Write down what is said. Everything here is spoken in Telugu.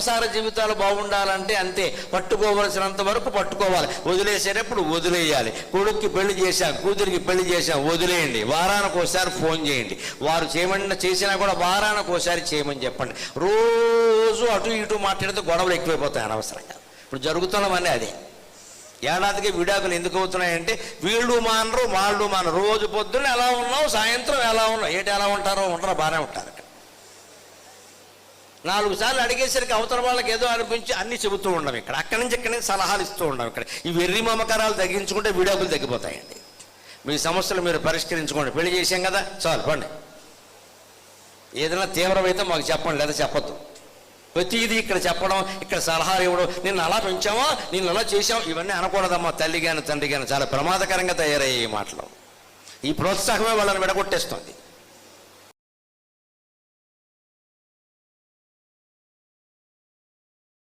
సంసార జీవితాలు బాగుండాలంటే అంతే. పట్టుకోవలసినంత వరకు పట్టుకోవాలి. వదిలేసేటప్పుడు వదిలేయాలి. కొడుక్కి పెళ్ళి చేశాం కూతురికి పెళ్ళి చేశాం వదిలేయండి. వారానికి ఒకసారి ఫోన్ చేయండి. వారు చేయమని చేసినా కూడా వారానికి ఒకసారి చేయమని చెప్పండి. రోజు అటు ఇటు మాట్లాడితే గొడవలు ఎక్కువైపోతాయి అనవసరంగా. ఇప్పుడు జరుగుతున్నవన్నీ అదే. ఏడాదికి విడాకులు ఎందుకు అవుతున్నాయంటే వీళ్ళు మానరు వాళ్ళు మానరు. రోజు పొద్దున్న ఎలా ఉన్నావు సాయంత్రం ఎలా ఉన్నావు ఏటి ఎలా ఉంటారో ఉంటారో బాగానే ఉంటారు నాలుగు సార్లు అడిగేసరికి అవతల వాళ్ళకి ఏదో అనిపించి అన్ని చెబుతూ ఉండడం ఇక్కడ. అక్కడి నుంచి ఇక్కడి నుంచి సలహాలు ఇస్తూ ఉండడం ఇక్కడ. ఈ వెర్రి మమకారాలు తగ్గించుకుంటే విడాకులు తగ్గిపోతాయండి. మీ సమస్యలు మీరు పరిష్కరించుకోండి. పెళ్ళి చేశాం కదా? చాలు పండి. ఏదైనా తీవ్రమైతే మాకు చెప్పండి లేదా చెప్పద్దు. ప్రతిదీ ఇక్కడ చెప్పడం ఇక్కడ సలహాలు ఇవ్వడం నిన్ను అలా పెంచామా? నిన్ను అలా చేసాం ఇవన్నీ అనకూడదమ్మా తల్లి కానీ తండ్రి కానీ చాలా ప్రమాదకరంగా తయారయ్యాయి ఈ మాటలు. ఈ ప్రోత్సాహమే వాళ్ళని విడగొట్టేస్తుంది.